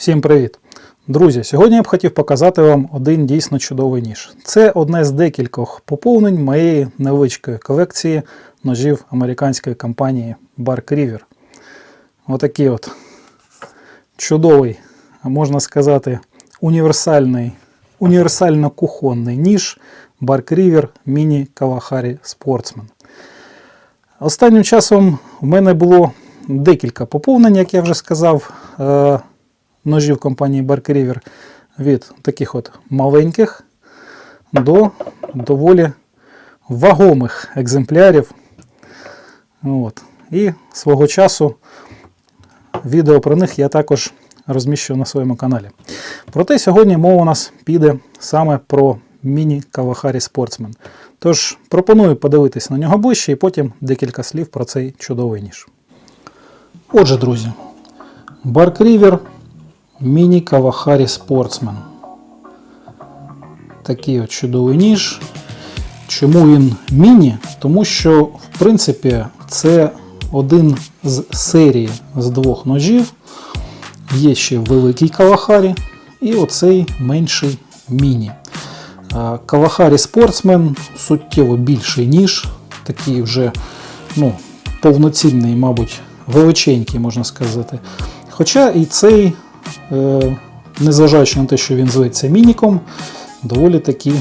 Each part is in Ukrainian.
Всім привіт! Друзі, сьогодні я б хотів показати вам один дійсно чудовий ніж. Це одне з декількох поповнень моєї невеличкої колекції ножів американської компанії Bark. Отакий от чудовий, можна сказати, універсальний, універсально кухонний ніж Bark River Mini Kalahari Sportsman. Останнім часом в мене було декілька поповнень, як я вже сказав, е, ножів компанії Bark River від таких от маленьких до доволі вагомих екземплярів. От. І свого часу відео про них я також розміщу на своєму каналі. Проте сьогодні мова у нас піде саме про міні Kawahari Sportsman. Тож пропоную подивитись на нього ближче і потім декілька слів про цей чудовий ніж. Отже, друзі, Bark River Міні Kawahari Sportsman. Такий от чудовий ніж. Чому він міні? Тому що, в принципі, це один з серії з двох ножів. Є ще великий Кавахарі і оцей менший міні. Кавахарі Sportsman суттєво більший ніж, такий вже ну, повноцінний, мабуть, величенький, можна сказати. Хоча і цей, незважаючи на те, що він зветься мініком, доволі таки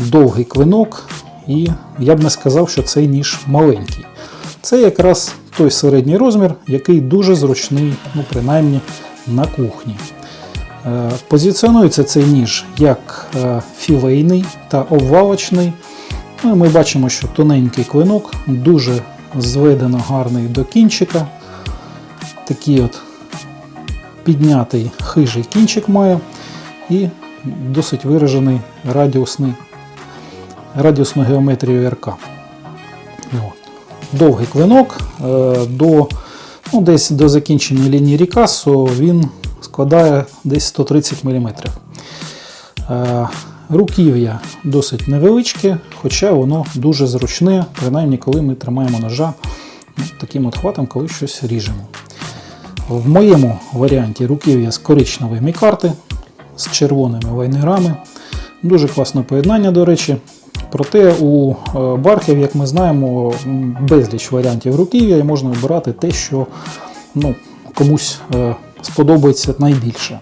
довгий клинок, і я б не сказав, що цей ніж маленький. Це якраз той середній розмір, який дуже зручний, ну, принаймні на кухні. Е, Позиціонується цей ніж як е, філейний та обвалочний. Ну, Ми бачимо, що тоненький клинок, дуже зведено гарний до кінчика. Такий от піднятий хижий кінчик має і досить виражений радіусний, радіусну геометрію РК. Довгий клинок е, до, ну, десь до закінчення лінії рікасу він складає десь 130 мм. Е, Руків'я досить невеличке, хоча воно дуже зручне, принаймні коли ми тримаємо ножа таким от хватом, коли щось ріжемо. В моєму варіанті руків'я з коричневої мікарти з червоними вайнерами. Дуже класне поєднання, до речі. Проте у е, бархів, як ми знаємо, безліч варіантів руків'я і можна обирати те, що ну, комусь е, сподобається найбільше.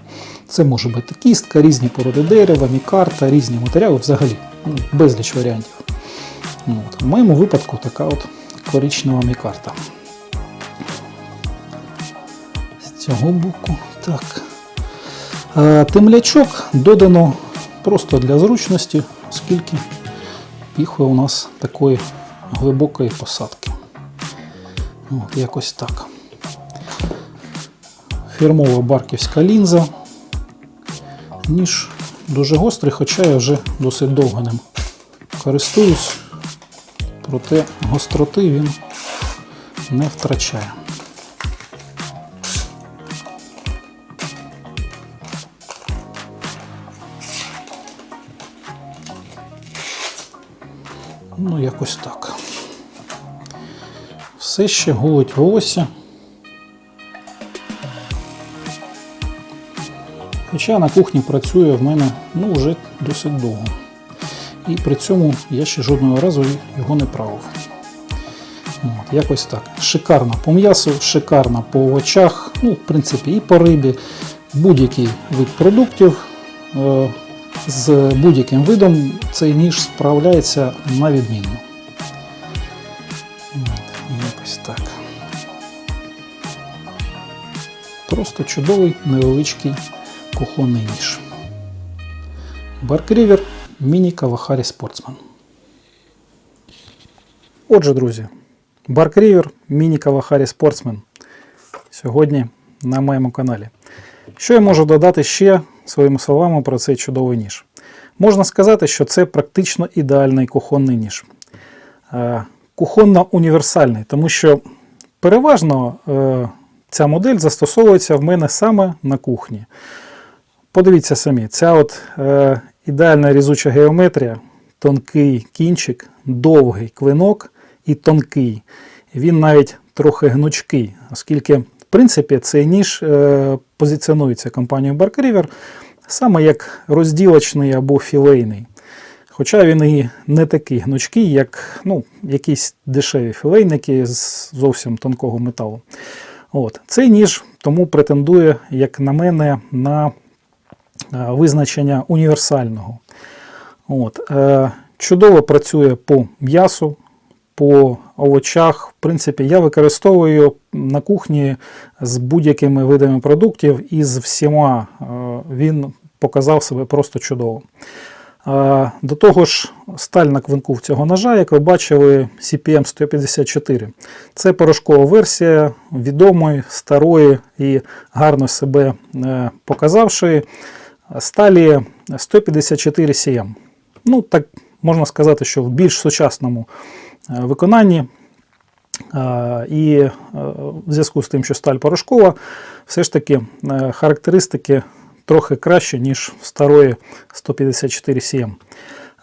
Це може бути кістка, різні породи дерева, мікарта, різні матеріали, взагалі ну, безліч варіантів. Ну, От. В моєму випадку така от коричнева мікарта. Цього боку. Так. Темлячок додано просто для зручності, оскільки піхує у нас такої глибокої посадки. От, якось так. Фірмова барківська лінза. Ніж дуже гострий, хоча я вже досить довго ним користуюсь, проте гостроти він не втрачає. Ну, якось так. Все ще голить волосся. Хоча на кухні працює в мене ну, вже досить довго. І при цьому я ще жодного разу його не правив. От, якось так. Шикарно по м'ясу, шикарно по овочах, ну, в принципі, і по рибі. Будь-який вид продуктів. З будь-яким видом цей ніж справляється на відмінно. Якось так. Просто чудовий невеличкий кухонний ніж. River Mini Kawahari Sportsman. Отже, друзі, River Mini Kawahari Sportsman сьогодні на моєму каналі. Що я можу додати ще своїми словами про цей чудовий ніж? Можна сказати, що це практично ідеальний кухонний ніж. Е, Кухонно-універсальний, тому що переважно е, ця модель застосовується в мене саме на кухні. Подивіться самі, ця от е, ідеальна різуча геометрія, тонкий кінчик, довгий клинок і тонкий. Він навіть трохи гнучкий, оскільки, принципі, цей ніж е, позиціонується компанією Bark саме як розділочний або філейний. Хоча він і не такий гнучкий, як ну, якісь дешеві філейники з зовсім тонкого металу. От. Цей ніж тому претендує, як на мене, на е, визначення універсального. От. Е, чудово працює по м'ясу, по овочах. В принципі, я використовую на кухні з будь-якими видами продуктів і з всіма е, він показав себе просто чудово. Е, До того ж, сталь на квинку цього ножа, як ви бачили, CPM 154. Це порошкова версія відомої, старої і гарно себе е, показавшої сталі 154 CM. Ну, так можна сказати, що в більш сучасному виконанні. Е, І е, в зв'язку з тим, що сталь порошкова, все ж таки е, характеристики трохи краще, ніж в старої 154 CM.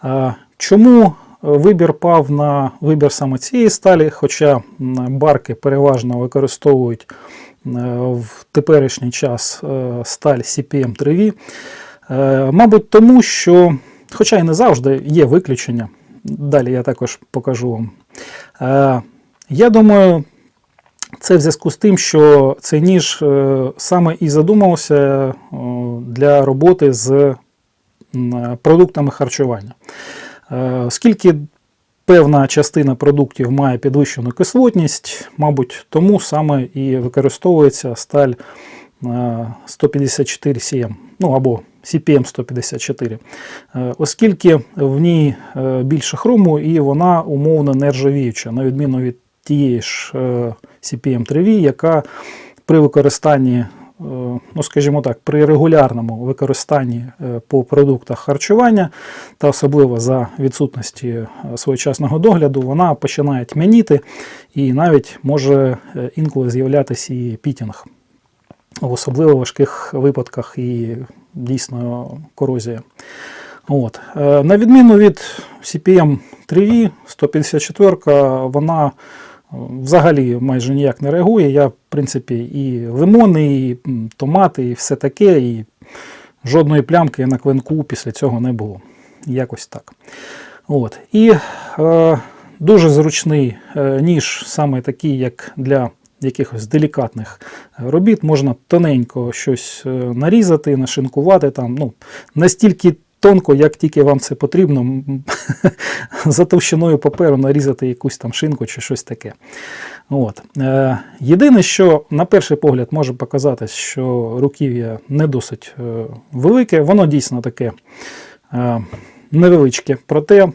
Е, Чому вибір пав на вибір саме цієї сталі, хоча барки переважно використовують е, в теперішній час е, сталь CPM 3V? Е, Мабуть, тому що, хоча і не завжди є виключення, далі я також покажу вам. Е, Я думаю, це в зв'язку з тим, що цей ніж е, саме і задумався е, для роботи з м, продуктами харчування. Е, Оскільки певна частина продуктів має підвищену кислотність, мабуть, тому саме і використовується сталь е, 154 CM, ну або CPM 154, Е, оскільки в ній е, більше хрому і вона умовно нержавіюча, на відміну від тієї ж е, CPM 3V, яка при використанні, ну скажімо так, при регулярному використанні по продуктах харчування та особливо за відсутності своєчасного догляду, вона починає тьмяніти і навіть може інколи з'являтися і пітінг в особливо важких випадках і дійсно корозія. От. Е, На відміну від CPM 3V, 154 вона е, взагалі майже ніяк не реагує. Я, в принципі, і лимони, і томати, і все таке, і жодної плямки на клинку після цього не було. Якось так. От. І е, дуже зручний е, ніж, саме такий, як для якихось делікатних робіт. Можна тоненько щось е, нарізати, нашинкувати там, ну, настільки тонко, як тільки вам це потрібно, за товщиною паперу нарізати якусь там шинку чи щось таке. От. Е, єдине, що на перший погляд може показатись, що руків'я не досить е, велике, воно дійсно таке невеличке. Проте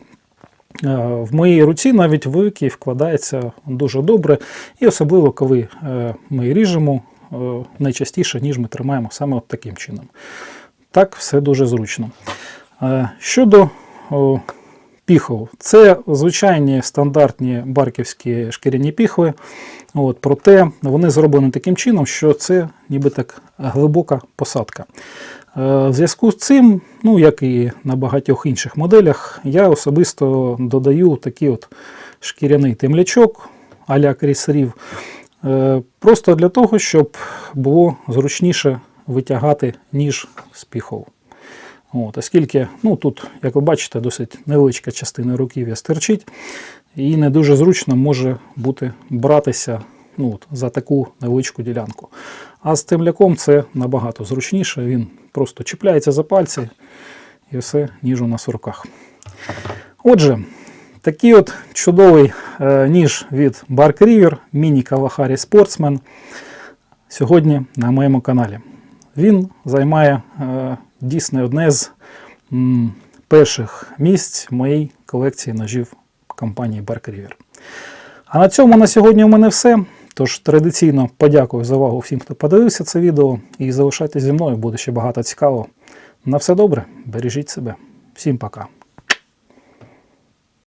в моїй руці навіть великий вкладається дуже добре, і особливо коли е, ми ріжемо е, найчастіше, ніж ми тримаємо саме от таким чином. Так, все дуже зручно. Е, Щодо піхов, це звичайні стандартні барківські шкіряні піхви. От, проте вони зроблені таким чином, що це ніби так глибока посадка. Е, В зв'язку з цим, ну як і на багатьох інших моделях, я особисто додаю такий от шкіряний темлячок а-ля крісерів, е, просто для того, щоб було зручніше витягати ніж з піхов. От, оскільки ну, тут, як ви бачите, досить невеличка частина руків'я стерчить, і не дуже зручно може бути братися ну, от, за таку невеличку ділянку. А з темляком це набагато зручніше, він просто чіпляється за пальці і все, ніж у нас в руках. Отже, такий от чудовий е, ніж від Bark River, міні Kawahari Sportsman сьогодні на моєму каналі. Він займає е, дійсно одне з перших місць в моїй колекції ножів компанії Bark River. А на цьому на сьогодні у мене все. Тож традиційно подякую за увагу всім, хто подивився це відео, і залишайтесь зі мною, буде ще багато цікавого. На все добре, бережіть себе. Всім пока.